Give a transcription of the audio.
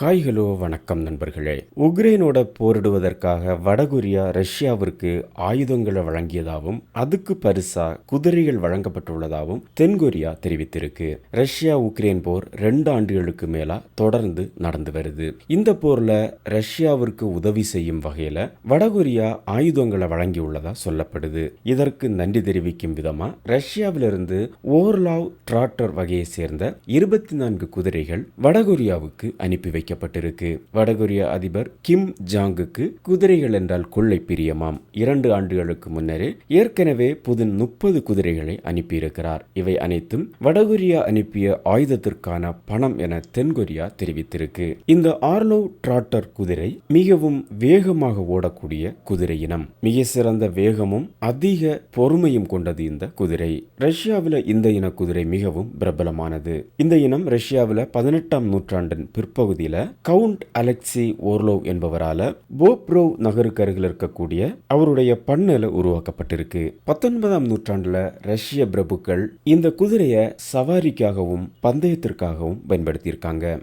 Hi hello வணக்கம் நண்பர்களே. உக்ரைனோட போரிடுவதற்காக வடகொரியா ரஷ்யாவிற்கு ஆயுதங்களை வழங்கியதாகவும் அதுக்கு பரிசா குதிரைகள் வழங்கப்பட்டுள்ளதாகவும் தென்கொரியா தெரிவித்திருக்கு. ரஷ்யா உக்ரைன் போர் ரெண்டு ஆண்டுகளுக்கு மேலா தொடர்ந்து நடந்து வருது. இந்த போர்ல ரஷ்யாவிற்கு உதவி செய்யும் வகையில வடகொரியா ஆயுதங்களை வழங்கியுள்ளதா சொல்லப்படுது. இதற்கு நன்றி தெரிவிக்கும் விதமா ரஷ்யாவிலிருந்து ஓர்லாவ் டிராக்டர் வகையை சேர்ந்த இருபத்தி நான்கு குதிரைகள் வடகொரியாவுக்கு அனுப்பி வைக்கப்பட்டிருக்கு. வடகொரிய அதிபர் கிம் ஜாங்குக்கு குதிரைகள் என்றால் கொள்ளை பிரியமாம். இரண்டு ஆண்டுகளுக்கு முன்னரே ஏற்கனவே புது முப்பது குதிரைகளை அனுப்பியிருக்கிறார். இவை அனைத்தும் வடகொரியா அனுப்பிய ஆயுதத்திற்கான பணம் என தென்கொரியா தெரிவித்திருக்கு. இந்த ஆர்லோ டிராட்டர் குதிரை மிகவும் வேகமாக ஓடக்கூடிய குதிரை இனம். மிக சிறந்த வேகமும் அதிக பொறுமையும் கொண்டது இந்த குதிரை. ரஷ்யாவில் இந்த இன குதிரை மிகவும் பிரபலமானது. இந்த இனம் ரஷ்யாவில் பதினெட்டாம் நூற்றாண்டின் பிற்பகுதியில் கவுண்ட் அலெக்சி ஓர்லோவ் என்பவரால போப்ரோவ் நகருக்கு அருகில் இருக்கக்கூடிய அவருடைய பண்ணல உருவாக்கப்பட்டிருக்கு. பத்தொன்பதாம் நூற்றாண்டுல ரஷ்ய பிரபுக்கள் இந்த குதிரையை சவாரிக்காகவும் பந்தயத்திற்காகவும் பயன்படுத்தியிருக்காங்க.